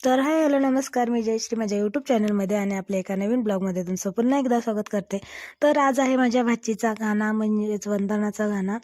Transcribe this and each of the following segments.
तर hi hello नमस्कार. मी जयश्री माझ्या यूट्यूब चॅनलमध्ये आणि आपल्या एका नवीन ब्लॉगमध्ये तुमचं पुन्हा एकदा स्वागत करते. तर आज आहे माझ्या भाचीचा गाणा म्हणजेच वंदनाचा गाणा.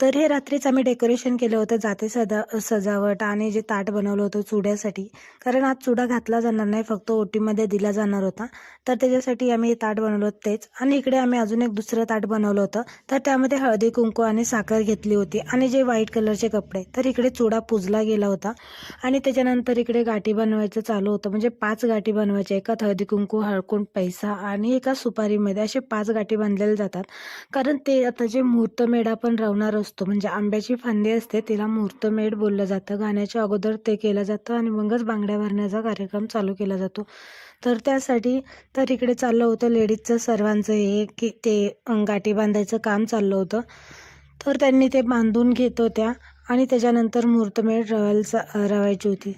तर हे रात्रीच आम्ही डेकोरेशन केलं होतं जाते सदा सजावट आणि जे ताट बनवलं होतं चुड्यासाठी. कारण आज चुडा घातला जाणार नाही फक्त ओटीमध्ये दिला जाणार होता. तर त्याच्यासाठी आम्ही ताट बनवलं होतं तेच. आणि इकडे आम्ही अजून एक दुसरं ताट बनवलं होतं. तर त्यामध्ये हळदी कुंकू आणि साखर घेतली होती. आणि जे व्हाईट कलरचे कपडे तर इकडे चुडा पुजला गेला होता. आणि त्याच्यानंतर इकडे गाठी बनवायचं चालू होतं. म्हणजे पाच गाठी बनवायच्या. एकात हळदी कुंकू हळकुंड पैसा आणि एका सुपारीमध्ये असे पाच गाठी बांधलेल्या जातात. कारण ते आता जे मुहूर्तमेढ पण राहणार असतो. म्हणजे आंब्याची फांदी असते तिला मुहूर्तमेढ बोललं जातं. गाण्याच्या अगोदर ते केलं जातं आणि मगच बांगड्या भरण्याचा कार्यक्रम चालू केला जातो. तर त्यासाठी तर इकडे चाललं होतं लेडीजचं सर्वांचं हे की ते गाठी बांधायचं काम चाललं होतं. तर त्यांनी ते बांधून घेत होत्या आणि त्याच्यानंतर मुहूर्तमेढ रवायला रवायची होती.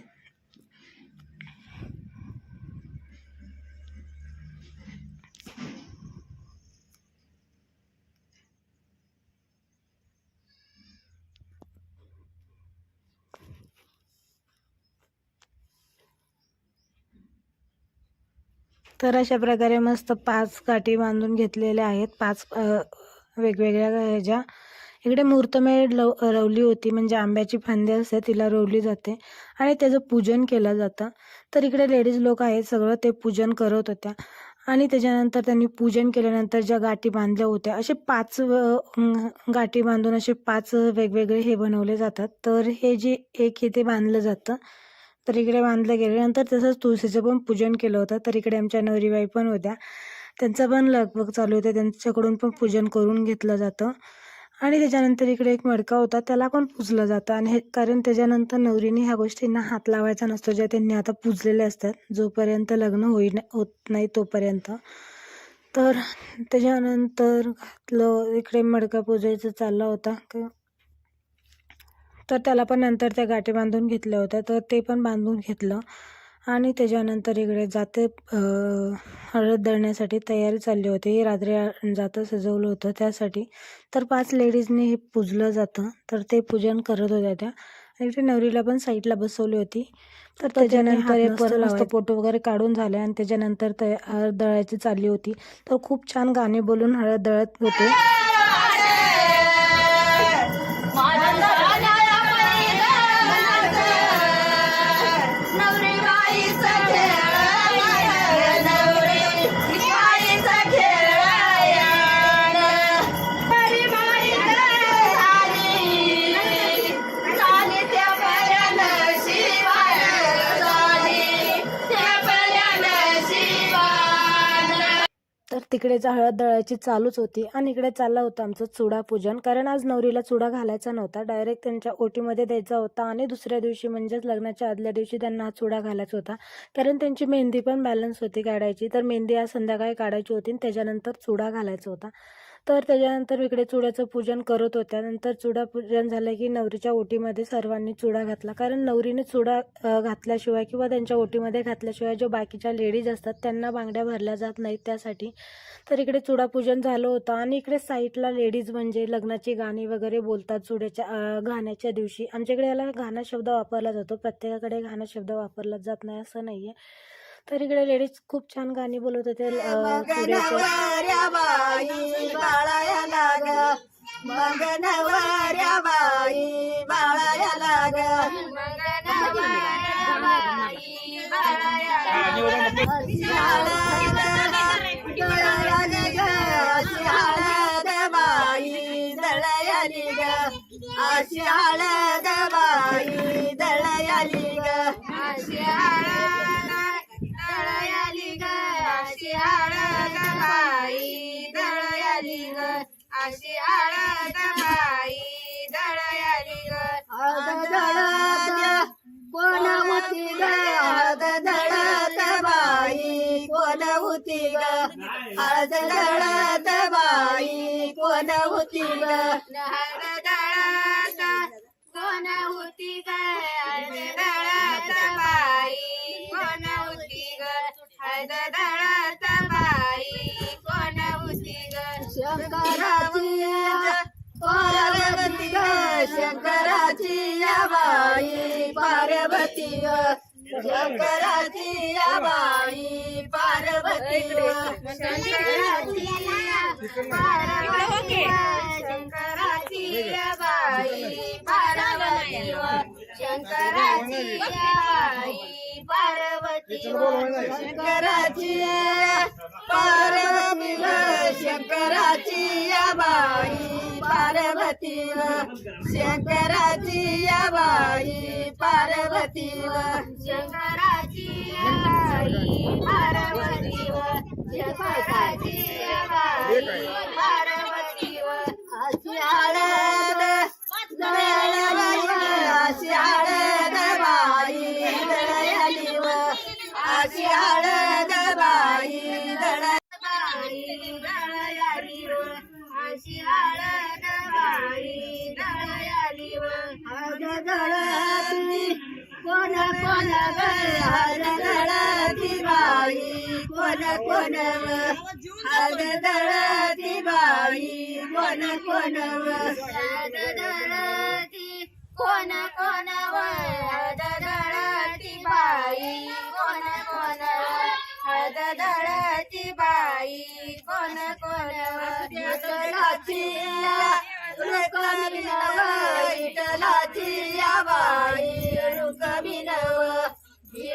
तर अशा प्रकारे मस्त पाच गाठी बांधून घेतलेल्या आहेत. पाच वेगवेगळ्या ह्याच्या. इकडे मुहूर्तमेढ लव रवली होती. म्हणजे आंब्याची फांदी असते तिला रवली जाते. आणि त्याचं पूजन केलं जातं. तर इकडे लेडीज लोक आहेत सगळं ते पूजन करत होत्या. आणि त्याच्यानंतर त्यांनी पूजन केल्यानंतर ज्या गाठी बांधल्या होत्या असे पाच गाठी बांधून असे पाच वेगवेगळे हे बनवले जातात. तर हे जे एक हे ते बांधलं जातं तर इकडे बांधलं गेलं नंतर तसंच तुळशीचं पण पूजन केलं होतं. तर इकडे आमच्या नवरीबाई पण होत्या. त्यांचं पण लगबग चालू होतं. त्यांच्याकडून पण पूजन करून घेतलं जातं. आणि त्याच्यानंतर इकडे एक मडका होता. त्याला पण पूजलं जातं. आणि हे कारण त्याच्यानंतर नवरीने ह्या गोष्टींना हात लावायचा नसतो. ज्या त्यांनी आता पूजलेले असतात. जोपर्यंत लग्न होई होत नाही तोपर्यंत. तर त्याच्यानंतर घातलं. इकडे मडका पूजायचं चालला होता. तर त्याला पण नंतर त्या गाठी बांधून घेतल्या होत्या तर ते पण बांधून घेतलं. आणि त्याच्यानंतर इकडे जाते हळद दळण्यासाठी तयारी चालली होती. हे रात्री जातं सजवलं होतं त्यासाठी. तर पाच लेडीजने हे पूजलं जातं. तर ते पूजन करत होत्या त्या. आणि इकडे नवरीला पण साईडला बसवली होती. तर त्याच्यानंतर हे परत मस्त फोटो वगैरे काढून झाले आणि त्याच्यानंतर तया हळद दळायची चालली होती. तर खूप छान गाणे बोलून हळद दळत होते. तिकडे तिकडेच हळद दळायची चालूच होती आणि इकडे चाललं होतं आमचं चुडा पूजन कारण आज नवरीला चुडा घालायचा नव्हता. डायरेक्ट त्यांच्या ओटीमध्ये द्यायचा होता आणि दुसऱ्या दिवशी म्हणजेच लग्नाच्या आदल्या दिवशी त्यांना हा चुडा घालायचा होता. कारण त्यांची मेहंदी पण बॅलन्स होती काढायची. तर मेहंदी आज संध्याकाळी काढायची होती आणि त्याच्यानंतर चुडा घालायचा होता. तर त्याच्यानंतर इकडे चुड्याचं पूजन करत होत्या. नंतर चुडा पूजन झालं की नवरीच्या ओटीमध्ये सर्वांनी चुडा घातला. कारण नवरीने चुडा घातल्याशिवाय किंवा त्यांच्या ओटीमध्ये घातल्याशिवाय जो बाकीच्या लेडीज असतात त्यांना बांगड्या भरल्या जात नाहीत त्यासाठी. तर इकडे चुडापूजन झालं होतं. आणि इकडे साईडला लेडीज म्हणजे लग्नाची गाणी वगैरे बोलतात चुड्याच्या गाण्याच्या दिवशी. आमच्याकडे याला गाणं शब्द वापरला जातो. प्रत्येकाकडे गाणं शब्द वापरला जात नाही असं नाही आहे तर इकडे लेडीज खूप छान गाणी बोलत होते अ, चुड्याच्या नवऱ्या बाई बाळाया लाग. मग नवऱ्या बाई बाळाया लाग. हळद बाई दळयाली ग बाई दळयाली ग अशी हळद दळयाली ग अशी हळद बाई दळयाली ग अशी हळद बाई दळयाली ग हळद कोण होती ग? हळद दळत बाई कोण होती ग? हळद दळत बाई कोण होती ग? हळद शंकराची या पार्वती शंकराची पार्वती शंकराची बाई पार्वती शंकराची पार्वती बाई पार्वती शंकराची कोण कोण ग हळद दळती बाई. कोण कोण व? हळद दळती बाई कोण कोण व? हळद दळती कोण कोण व? हळद दळती बाई कोण कोण व? हळद दळती बाई कोण कोण व? विठ्ठलाची रुक्मिणव विठ्ठलाची या बाई रुक्मिणव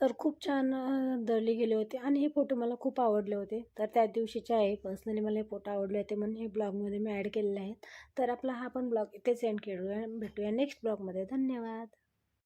तर खूप छान दळले दळली गेले होते आणि हे फोटो मला खूप आवडले होते. तर त्या दिवशीचे आहे. पर्सनली मला हे फोटो आवडले होते म्हणून हे ब्लॉगमध्ये मी ॲड केलेले आहेत. तर आपला हा पण ब्लॉग इथेच एंड केलूया भेटूया नेक्स्ट ब्लॉगमध्ये. धन्यवाद.